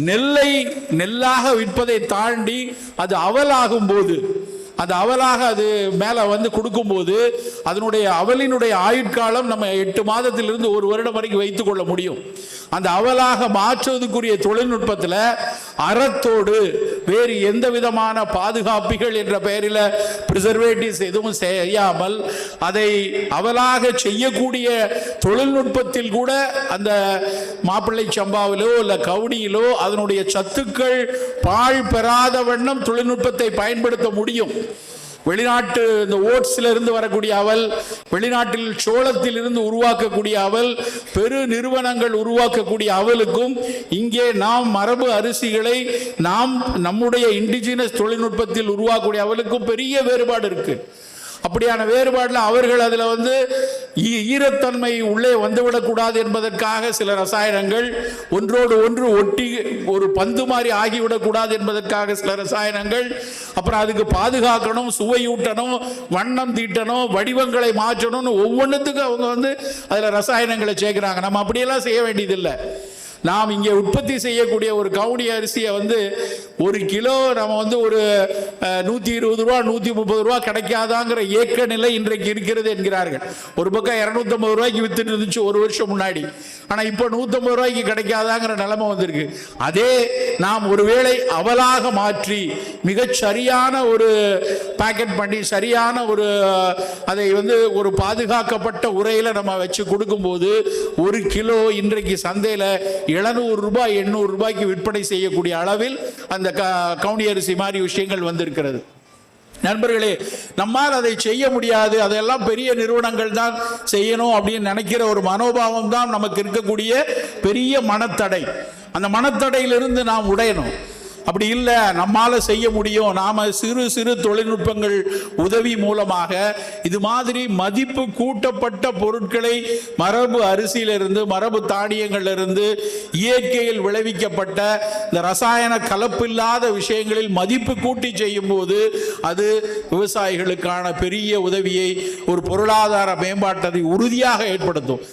நெல்லை நெல்லாக விற்பதை தாண்டி அது அவலாகும் போது அந்த அவலாக அது மேலே வந்து கொடுக்கும்போது அதனுடைய அவலினுடைய ஆயுட்காலம் நம்ம எட்டு மாதத்திலிருந்து ஒரு வருடம் வரைக்கும் வைத்துக்கொள்ள முடியும். அந்த அவலாக மாற்றுவதற்குரிய தொழில்நுட்பத்தில் அறத்தோடு வேறு எந்த விதமான பாதுகாப்பிகள் என்ற பெயரில் ப்ரிசர்வேட்டிவ்ஸ் எதுவும் செய்யாமல் அதை அவலாக செய்யக்கூடிய தொழில்நுட்பத்தில் கூட அந்த மாப்பிள்ளை சம்பாவிலோ இல்லை கவுனியிலோ அதனுடைய சத்துக்கள் பாழ் பெறாத வண்ணம் தொழில்நுட்பத்தை பயன்படுத்த முடியும். வெளிநாட்டு இந்த ஓட்ஸ்ல இருந்து வரக்கூடிய அவல் வெளிநாட்டில் சோளத்தில் இருந்து உருவாக்கக்கூடிய அவல் பெரு நிறுவனங்கள் உருவாக்கக்கூடிய அவலுக்கும் இங்கே நாம் மரபு அரிசிகளை நாம் நம்முடைய இண்டிஜினஸ் தொழில்நுட்பத்தில் உருவாக்கக்கூடிய அவலுக்கும் பெரிய வேறுபாடு இருக்கு. அப்படியான வேறுபாடில் அவர்கள் அதில் வந்து ஈ- ஈரத்தன்மை உள்ளே வந்துவிடக்கூடாது என்பதற்காக சில ரசாயனங்கள் ஒன்றோடு ஒன்று ஒட்டி ஒரு பந்து மாதிரி ஆகிவிடக்கூடாது என்பதற்காக சில ரசாயனங்கள் அப்புறம் அதுக்கு பாதுகாக்கணும் சுவையூட்டணும் வண்ணம் தீட்டணும் வடிவங்களை மாற்றணும்னு ஒவ்வொன்றுத்துக்கும் அவங்க வந்து அதில் ரசாயனங்களை சேர்க்குறாங்க. நம்ம அப்படியெல்லாம் செய்ய வேண்டியதில்லை. நாம் இங்கே உற்பத்தி செய்யக்கூடிய ஒரு கவுனி அரிசியை வந்து ஒரு கிலோ நம்ம வந்து ஒரு நூற்றி இருபது ரூபா நூற்றி முப்பது ரூபா கிடைக்காதாங்கிற ஏக்க நிலை இன்றைக்கு இருக்கிறது என்கிறார்கள். ஒரு பக்கம் இரநூத்தம்பது ரூபாய்க்கு வித்துட்டு இருந்துச்சு ஒரு வருஷம் முன்னாடி. ஆனால் இப்போ நூற்றம்பது ரூபாய்க்கு கிடைக்காதாங்கிற நிலைமை வந்திருக்கு. அதே நாம் ஒருவேளை அவலாக மாற்றி மிகச் சரியான ஒரு பேக்கெட் பண்ணி சரியான ஒரு அதை வந்து ஒரு பாதுகாக்கப்பட்ட உரையில் நம்ம வச்சு கொடுக்கும்போது ஒரு கிலோ இன்றைக்கு சந்தையில் எழுநூறு ரூபாய் எண்ணூறு ரூபாய்க்கு விற்பனை செய்யக்கூடிய அளவில் அந்த க கவுனி அரிசி மாதிரி விஷயங்கள் வந்திருக்கிறது. நண்பர்களே நம்மால் அதை செய்ய முடியாது. அதெல்லாம் பெரிய நிறுவனங்கள் தான் செய்யணும் அப்படின்னு நினைக்கிற ஒரு மனோபாவம் தான் நமக்கு இருக்கக்கூடிய பெரிய மனத்தடை. அந்த மனத்தடையிலிருந்து நாம் உடையணும். அப்படி இல்லை நம்மால செய்ய முடியும். நாம சிறு சிறு தொழில்நுட்பங்கள் உதவி மூலமாக இது மாதிரி மதிப்பு கூட்டப்பட்ட பொருட்களை மரபு அரிசியிலிருந்து மரபு தானியங்களிலிருந்து இயற்கையில் விளைவிக்கப்பட்ட இந்த ரசாயன கலப்பில்லாத விஷயங்களில் மதிப்பு கூட்டி செய்யும் போது அது விவசாயிகளுக்கான பெரிய உதவியை ஒரு பொருளாதார மேம்பாட்டத்தை உறுதியாக ஏற்படுத்தும்.